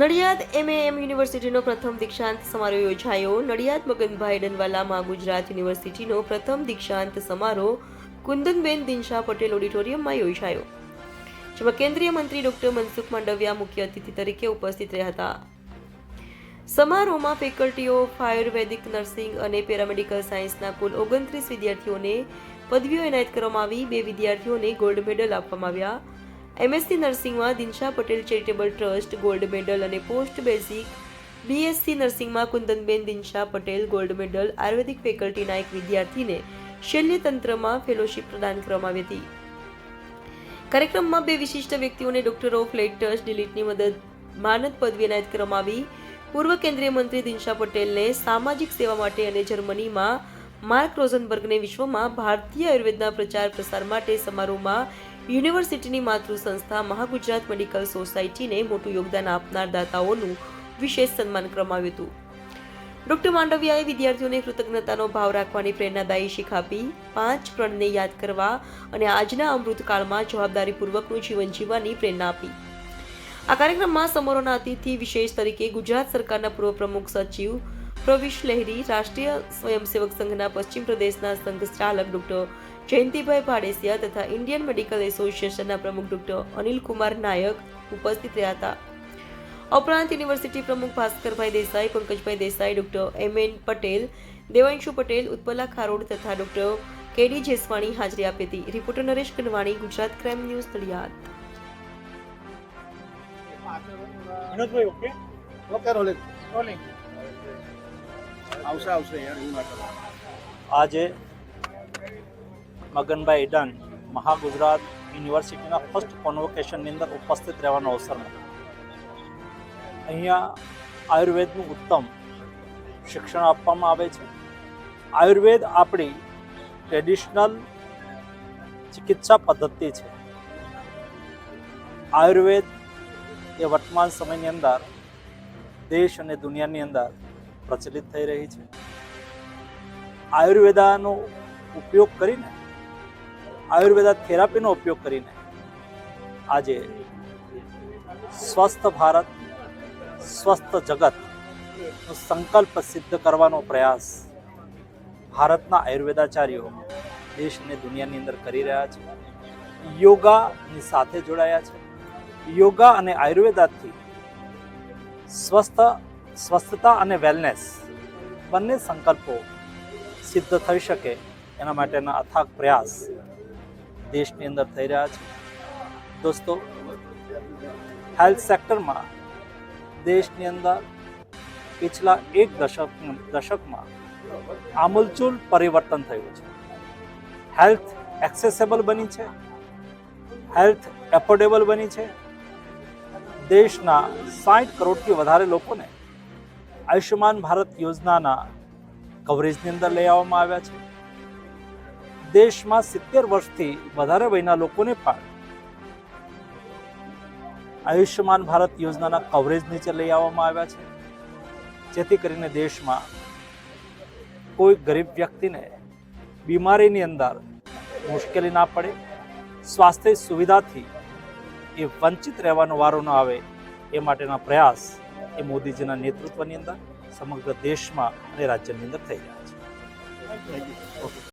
નડિયાદ એમએએમ યુનિવર્સિટીનો પ્રથમ દીક્ષાંત સમારોહ યોજાયો. નડિયાદ મગનભાઈ ડનવાલામાં ગુજરાત યુનિવર્સિટીનો પ્રથમ દીક્ષાંત સમારોહ કુંદનબેન દિનશા પટેલ ઓડિટોરિયમમાં યોજાયો. જેમાં કેન્દ્રીય મંત્રી ડોક્ટર મનસુખ માંડવિયા મુખ્ય અતિથિ તરીકે ઉપસ્થિત રહ્યા હતા સમારોહમાં ફેકલ્ટીઓ આયુર્વેદિક નર્સિંગ અને પેરામેડિકલ સાયન્સના કુલ ઓગણત્રીસ વિદ્યાર્થીઓને પદવીઓ એનાયત કરવામાં આવી. બે વિદ્યાર્થીઓને ગોલ્ડ મેડલ આપવામાં આવ્યા. MSc નર્સિંગમાં Dinsha Patel charitable trust, gold medal અને પોસ્ટ બેઝિક. બીએસસી નર્સિંગમાં કુંદનબેન દિનશા પટેલ, ગોલ્ડ મેડલ, આયુર્વેદિક ફેકલ્ટીના એક વિદ્યાર્થીને શલ્યતંત્રમાં ફેલોશીપ પ્રદાન કરવામાં આવી હતી. કાર્યક્રમમાં બે વિશિષ્ટ વ્યક્તિઓને ડોક્ટર ઓફ લેટર્સ ડિલીટની મદદ, માનદ પદવી એનાયત કરવામાં આવી. પૂર્વ કેન્દ્રીય મંત્રી દિનશા પટેલને સામાજિક સેવા માટે અને જર્મનીમાં માર્ક રોઝનબર્ગને વિશ્વમાં ભારતીય આયુર્વેદના પ્રચાર પ્રસાર માટે સમારોહમાં યુનિવર્સિટીની માતૃ મહાગુજરાત મેડિકલ સોસાયટીને મોટું યોગદાન આપનાર દાતાઓનું વિશેષ સન્માન કરવામાં હતું. ડોક્ટર માંડવિયાએ વિદ્યાર્થીઓને કૃતજ્ઞતાનો ભાવ રાખવાની પ્રેરણાદાયી શીખ આપી, પાંચ પ્રણને યાદ કરવા અને આજના અમૃતકાળમાં જવાબદારીપૂર્વકનું જીવન જીવવાની પ્રેરણા આપી. આ કાર્યક્રમમાં સમારોહના અતિથિ વિશેષ તરીકે ગુજરાત સરકારના પૂર્વ પ્રમુખ સચિવ પ્રવિશ લહેરી, રાષ્ટ્રીય સ્વયંસેવક સંઘના પશ્ચિમ પ્રદેશના સંઘ ચાલક ડોક્ટર જયંતિભાઈ ભાડેસિયા તથા ઇન્ડિયન મેડિકલ એસોસિએશનના પ્રમુખ ડોક્ટર અનિલ કુમાર નાયક ઉપસ્થિત રહ્યા હતા. ઉપરાંત યુનિવર્સિટી પ્રમુખ Bhaskarbhai Desai Pankajbhai Desai doctor M N Patel Devanshu Patel Utpala Kharod તથા ડોક્ટર કેડી જેસવાણી હાજરી આપી હતી. Reporter Naresh Kanwani Gujarat crime news આવશે આવશે યાર કરું. આજે મગનભાઈ ઇડન મહાગુજરાત યુનિવર્સિટીના ફર્સ્ટ કોન્વોકેશનની અંદર ઉપસ્થિત રહેવાનો અવસર મળ્યો. અહીંયા આયુર્વેદનું ઉત્તમ શિક્ષણ આપવામાં આવે છે. આયુર્વેદ આપણી ટ્રેડિશનલ ચિકિત્સા પદ્ધતિ છે. આયુર્વેદ એ વર્તમાન સમયની અંદર દેશ અને દુનિયાની અંદર પ્રચલિત થઈ રહી છે. આયુર્વેદાનો ઉપયોગ કરીને આયુર્વેદા થેરાપીનો ઉપયોગ કરીને આજે સ્વસ્થ ભારત, સ્વસ્થ જગતનો સંકલ્પ સિદ્ધ કરવાનો પ્રયાસ ભારતના આયુર્વેદાચાર્યો દેશ અને દુનિયાની અંદર કરી રહ્યા છે. યોગાની સાથે જોડાયા છે. યોગા અને આયુર્વેદાથી સ્વસ્થ, સ્વસ્થતા અને વેલનેસ બંને સંકલ્પો સિદ્ધ થઈ શકે એના માટેના અથાગ પ્રયાસ દેશની અંદર થઈ રહ્યા છે. દોસ્તો હેલ્થ સેક્ટરમાં દેશની અંદર પિછલા એક દશક, દશકમાં આમૂલચૂલ પરિવર્તન થયું છે. હેલ્થ એક્સેસેબલ બની છે. હેલ્થ એફોર્ડેબલ બની છે. દેશના સાઠ કરોડથી વધારે લોકોને આયુષ્યમાન ભારત યોજનાના કવરેજની અંદર લઈ આવવામાં આવ્યા છે. દેશમાં સિત્તેર વર્ષથી વધારે વયના લોકોને પણ આયુષ્યમાન ભારત યોજનાના કવરેજ નીચે લઈ આવવામાં આવ્યા છે. જેથી કરીને દેશમાં કોઈ ગરીબ વ્યક્તિને બીમારીની અંદર મુશ્કેલી ના પડે, સ્વાસ્થ્ય સુવિધાથી એ વંચિત રહેવાનો વારો ન આવે એ માટેના પ્રયાસ એ મોદીજીના નેતૃત્વની અંદર સમગ્ર દેશમાં અને રાજ્યની અંદર થઈ રહ્યા છે.